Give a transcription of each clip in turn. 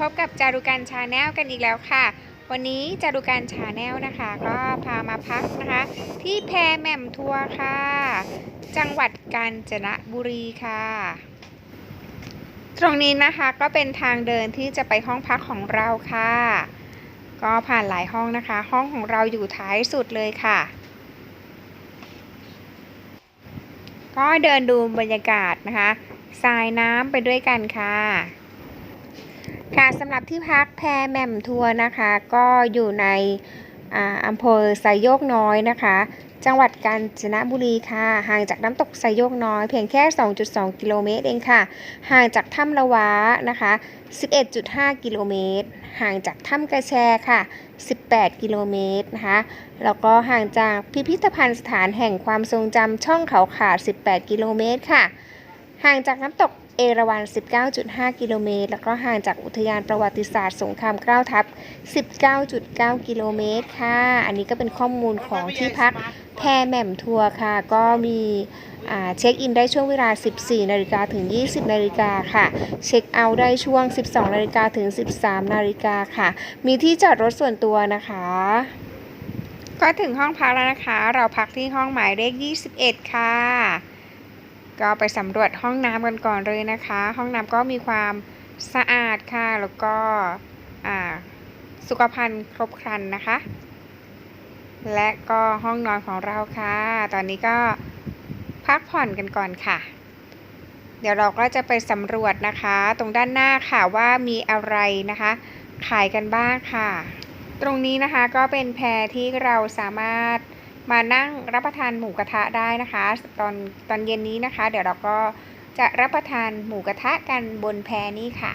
พบกับจารุกันชาแนลกันอีกแล้วค่ะ วันนี้จารุกันชาแนลนะคะ ก็พามาพักนะคะ ที่แพแหม่มทัวร์ค่ะ จังหวัดกาญจนบุรีค่ะ ตรงนี้นะคะก็เป็นทางเดินที่จะไปห้องพักของเราค่ะ ก็ผ่านหลายห้องนะคะ ห้องของเราอยู่ท้ายสุดเลยค่ะ ก็เดินดูบรรยากาศนะคะทรายน้ำไปด้วยกันค่ะ ค่ะสำหรับที่พักแพแหม่มทัวร์นะคะ ก็อยู่ในอ่าอำเภอไซโยกน้อยนะคะ จังหวัดกาญจนบุรีค่ะ ห่างจากน้ำตกไซโยกน้อย เพียงแค่ 2.2 กิโลเมตรเองค่ะ ห่างจากถ้ำละวะนะคะ 11.5 กิโลเมตร ห่างจากถ้ำกระแชค่ะ 18 กิโลเมตรนะคะ แล้วก็ห่างจากพิพิธภัณฑ์สถานแห่งความทรงจำช่องเขาขาด 18 กิโลเมตรค่ะ ห่างจากน้ำตก เอราวัณ 19.5 กิโลเมตร แล้วก็ห่างจากอุทยานประวัติศาสตร์สงครามเก้าทัพ19.9 กิโลเมตรค่ะ อันนี้ก็เป็นข้อมูลของที่พักแพแหม่มทัวร์ค่ะ ก็มีเช็คอินได้ช่วงเวลา 14 นาฬิกาถึง 20 นาฬิกาค่ะ เช็คเอาท์ได้ช่วง 12 นาฬิกาถึง 13 นาฬิกาค่ะ มีที่จอดรถส่วนตัวนะคะก็ถึงห้องพักแล้วนะคะ เราพักที่ห้องหมายเลข 21 ค่ะ ก็ไปสำรวจห้องน้ำกันก่อนเลยนะคะ ห้องน้ำก็มีความสะอาดค่ะ แล้วก็อ่าสุขภัณฑ์ครบครันนะคะ และก็ห้องนอนของเราค่ะ ตอนนี้ก็พักผ่อนกันก่อนค่ะ เดี๋ยวเราก็จะไปสำรวจนะคะ ตรงด้านหน้าค่ะว่ามีอะไรนะคะ ขายกันบ้างค่ะ ตรงนี้นะคะก็เป็นแพรที่เราสามารถ มานั่งรับประทานหมูกระทะได้นะคะ ตอนตอนเย็นนี้นะคะ เดี๋ยวเราก็จะรับประทานหมูกระทะกันบนแพนี้ค่ะ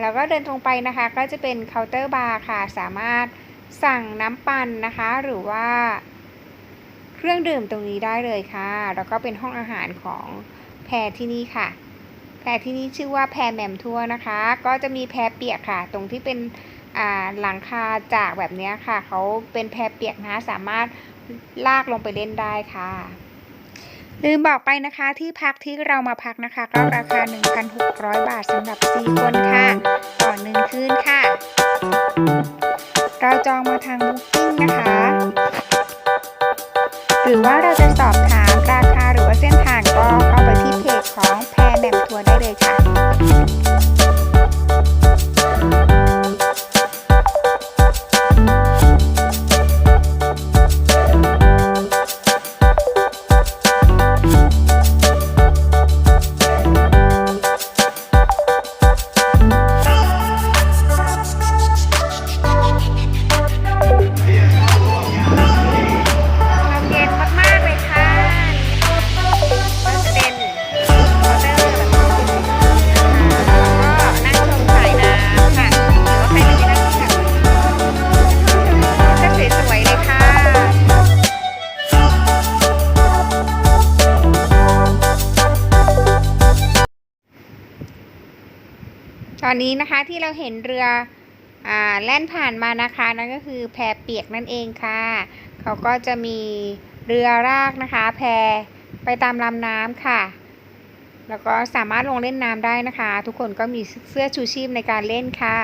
แล้วก็เดินตรงไปนะคะ ก็จะเป็นเคาน์เตอร์บาร์ค่ะ สามารถสั่งน้ำปั่นนะคะ หรือว่า เครื่องดื่มตรงนี้ได้เลยค่ะ แล้วก็เป็นห้องอาหารของแพรที่นี่ค่ะ แพรที่นี่ชื่อว่าแพรแหม่มทัวร์นะคะ ก็จะมีแพรเปียกค่ะ ตรงที่เป็นหลังคาจากแบบนี้ค่ะ เขาเป็นแพรเปียกนะคะสามารถ ลากลงไปเล่นได้ค่ะ ลืมบอกไปนะคะที่พักที่เรามาพักนะคะ ก็ราคา 1,600 บาทสำหรับ 4 คนค่ะ ต่อหนึ่งคืนค่ะ เราจองมาทางบุ๊กิ้งนะคะ หรือว่าเราจะสอบถามราคาหรือว่าเส้นทางก็เข้าไปที่เพจของ นี้นะคะที่เราเห็นเรืออ่าแล่นผ่านมานะคะนั่นก็คือแพเปียกนั่นเองค่ะ เขาก็จะมีเรือรากนะคะ แพไปตามลำน้ำค่ะ แล้วก็สามารถลงเล่นน้ำได้นะคะ ทุกคนก็มีเสื้อชูชีพในการเล่นค่ะ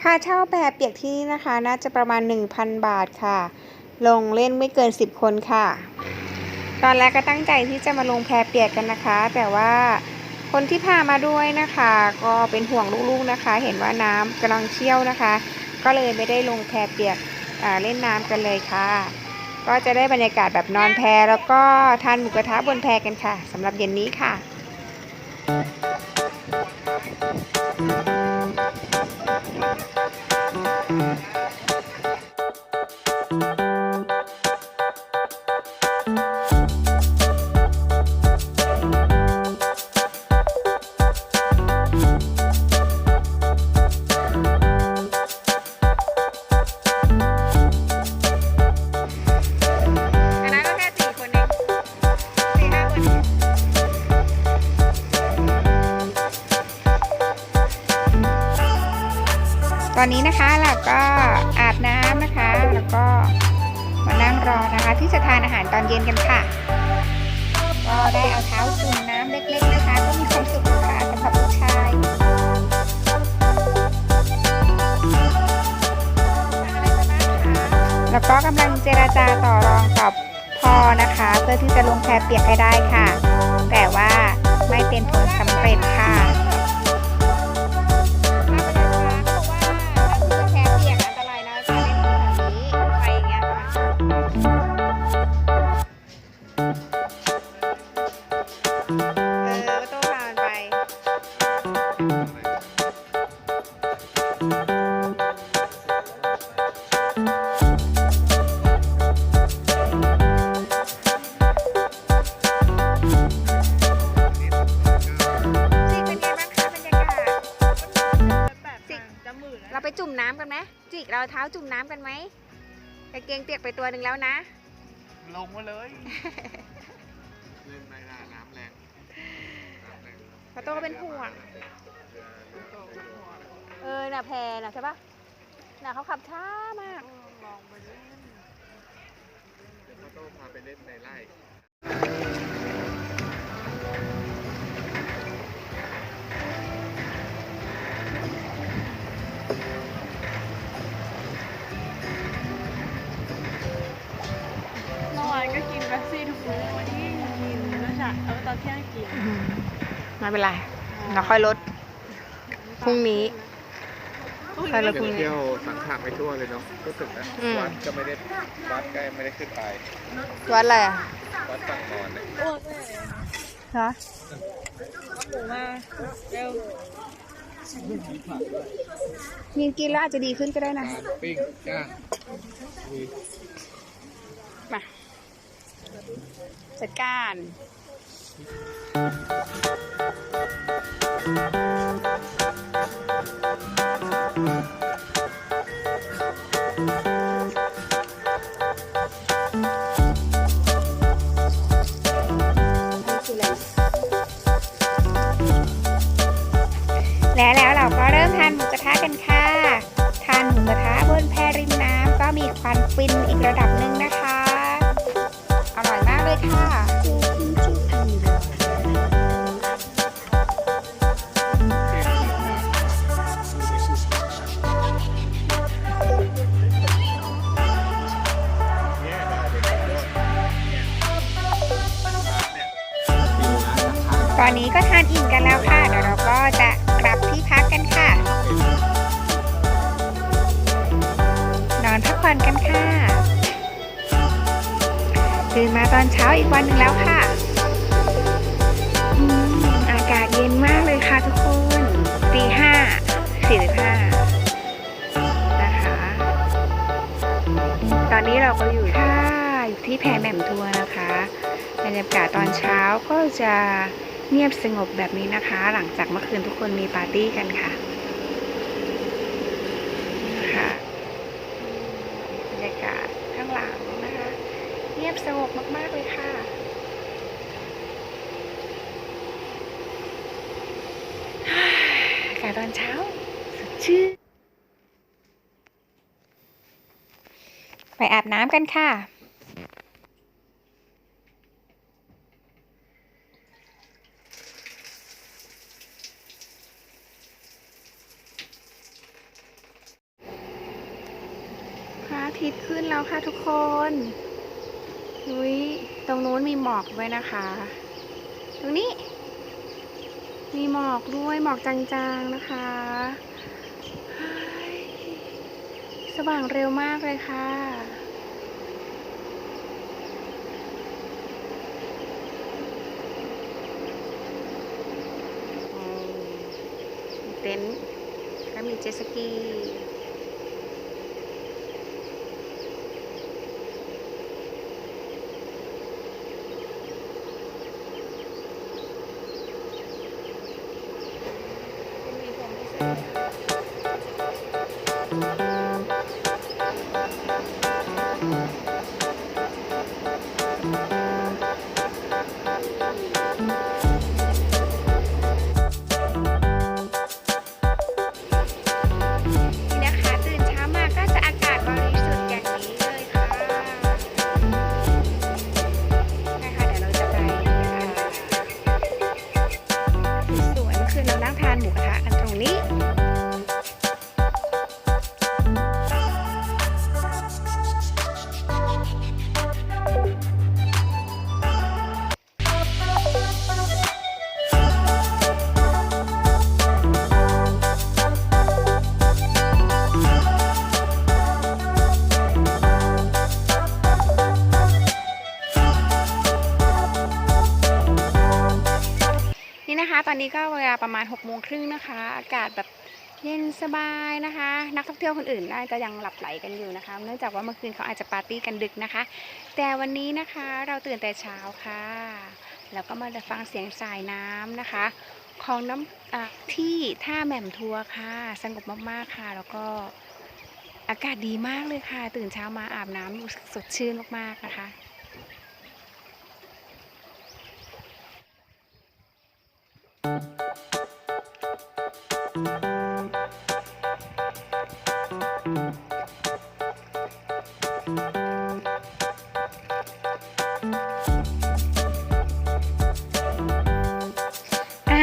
ค่าเช่าแพเปียกที่นี่นะคะ น่าจะประมาณ 1,000 บาทค่ะ ลงเล่นไม่เกิน 10 คนค่ะ ตอนแรกก็ตั้งใจที่จะมาลงแพเปียกกันนะคะ แต่ว่า คนที่พามาด้วยนะคะ ก็เป็นห่วงลูกๆนะคะ เห็นว่าน้ำกำลังเชี่ยวนะคะ ก็เลยไม่ได้ลงแพเปียกเล่นน้ำกันเลยค่ะ ก็จะได้บรรยากาศแบบนอนแพแล้วก็ทานหมูกระทะบนแพกันค่ะสำหรับเย็นนี้ค่ะ ก็กำลังเจราจาต่อรองกับพ่อนะคะ เพื่อที่จะลงแพเปียกให้ได้ค่ะ แต่ว่าไม่เป็นผลสำเร็จค่ะ ไปตัวหนึ่งแล้วนะ ลงมาเลย เล่นไม่ได้น้ำแรงน้ำแรงพระโต้ก็เป็นห่วงเออน่ะแพรน่ะใช่ปะน่ะเขาขับช้ามากลองไปเล่นก็ต้องพาไปเล่นในไร่ ป๊บซี่ทุกมื้อวันนี้กินแล้วจะเอาตอนเที่ยงกินไม่เป็นไรเราค่อยลด พรุ่งนี้ค่อยลดพรุ่งเที่ยวสังขารไปทั่วเลยเนาะรู้สึกนะอืม วัดก็ไม่ได้วัดใก็ไม่ได้ขึ้นไปวัดอะไรอะวัดฝั่งนอนเนี่ยอ้วกเลยเหรอหมูมาเร็วยิงกินแล้วอาจจะดีขึ้นก็ได้นะ ปิ้งย่ามา จัดการและแล้วเราก็เริ่มทานหมูกระทะกันค่ะ ทานหมูกระทะบนแพริมน้ำก็มีควันฟินอีกระดับหนึ่ง ผ่อนกันค่ะตื่นมาตอนเช้าอีกวันหนึ่งแล้วค่ะอากาศเย็นมากเลยค่ะทุกคนตีห้าสี่สิบห้านะคะ ตอนนี้เราก็อยู่ท่าอยู่ที่แพแหม่มทัวร์นะคะบรรยากาศตอนเช้าก็จะเงียบสงบแบบนี้นะคะ หลังจากเมื่อคืนทุกคนมีปาร์ตี้กันค่ะบรรยากาศข้างหลังนะคะ เงียบ สงบมาก ๆ เลยค่ะ อากาศตอนเช้าสดชื่น ไปอาบน้ำกันค่ะพระอาทิตย์ขึ้นแล้วค่ะทุกคน นุ้ยตรงนู้นมีหมอกด้วยนะคะ ตรงนี้ มีหมอกด้วยหมอกจางๆนะคะ สว่างเร็วมากเลยค่ะเต็นท์แล้วมีเจสกี อนนี้ก็เวลาประมาณ6กโมงครึ่งนะคะ อากาศแบบเย็นสบายนะคะ นักท่องเที่ยวคนอื่นน่าจะยังหลับไหลกันอยู่นะคะ เนื่องจากว่าเมื่อคืนเขาอาจจะปาร์ตี้กันดึกนะคะ แต่วันนี้นะคะเราตื่นแต่เช้าค่ะ แล้วก็มาฟังเสียงสายน้ำนะคะ ของน้ำที่ท่าแหม่มทัวร์ค่ะ สงบมากๆค่ะ แล้วก็อากาศดีมากเลยค่ะ ตื่นเช้ามาอาบน้ำรู้สึกสดชื่นมากๆนะคะ อาห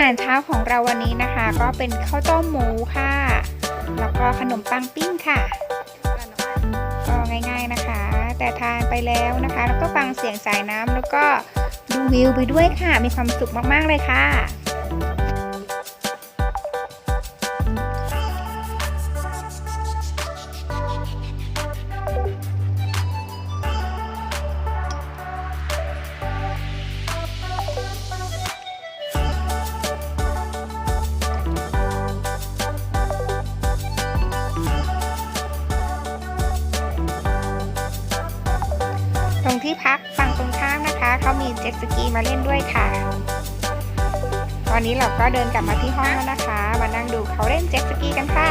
ารเช้าของเราวันนี้นะคะ ก็เป็นข้าวต้มหมูค่ะ แล้วก็ขนมปังปิ้งค่ะ ก็ง่ายๆนะคะ แต่ทานไปแล้วนะคะ แล้วก็ฟังเสียงสายน้ำแล้วก็ดูวิวไปด้วยค่ะ มีความสุขมากๆเลยค่ะ เจ็ตสกีมาเล่นด้วยค่ะ ตอนนี้เราก็เดินกลับมาที่ห้องแล้วนะคะ มานั่งดูเขาเล่นเจ็ตสกีกันค่ะ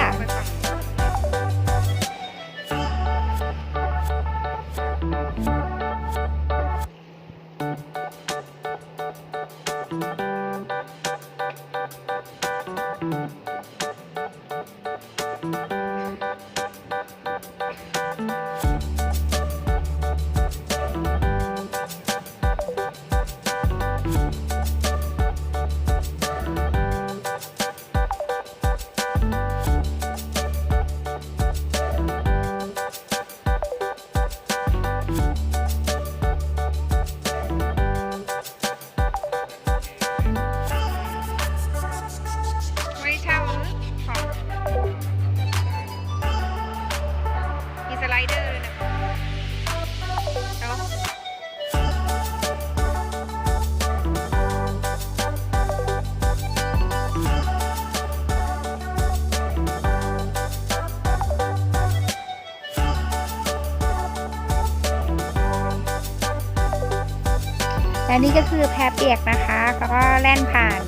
และนี่ก็คือแพเปียกนะคะแล้วก็แล่นผ่าน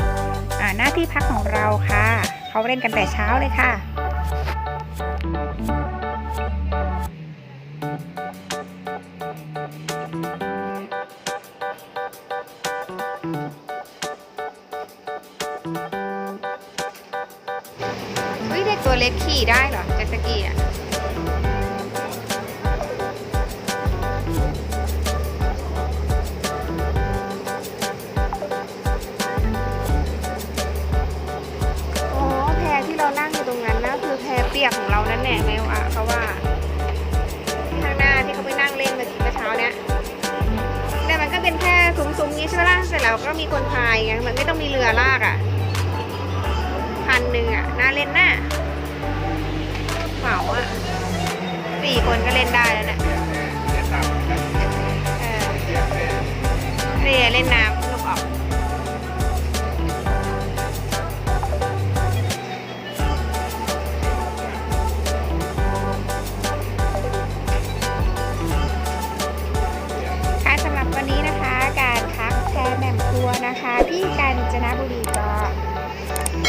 หน้าที่พักของเราค่ะ เขาเล่นกันแต่เช้าเลยค่ะเฮ้ยเด็กตัวเล็กขี่ได้เหรอเจ็ตสกีอะ นี้ใช่ไหมล่ะเสร็จแล้วก็มีคนพายไงมันไม่ต้องมีเรือลากอะพันหนึ่งอะน่าเล่นน่ะเหมาอะสี่คนก็เล่นได้แล้วเนี่ยเดี๋ยวตามกันเออเดี๋ยวแม่เนี่ยเล่นน้ำลูกออก จนบุรีก็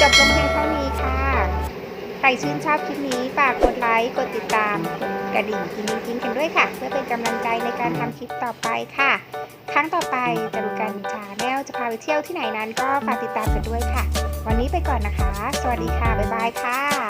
จบลงเพียงเท่านี้ค่ะ ใครชื่นชอบคลิปนี้ฝากกดไลค์ กดติดตาม กดกระดิ่งกิ้งกิ้งกันด้วยค่ะ เพื่อเป็นกำลังใจในการทำคลิปต่อไปค่ะ ครั้งต่อไปจะดูกันชาแนลจะพาไปเที่ยวที่ไหนนั้นก็ฝากติดตามกันด้วยค่ะ วันนี้ไปก่อนนะคะ สวัสดีค่ะ บ๊ายบายค่ะ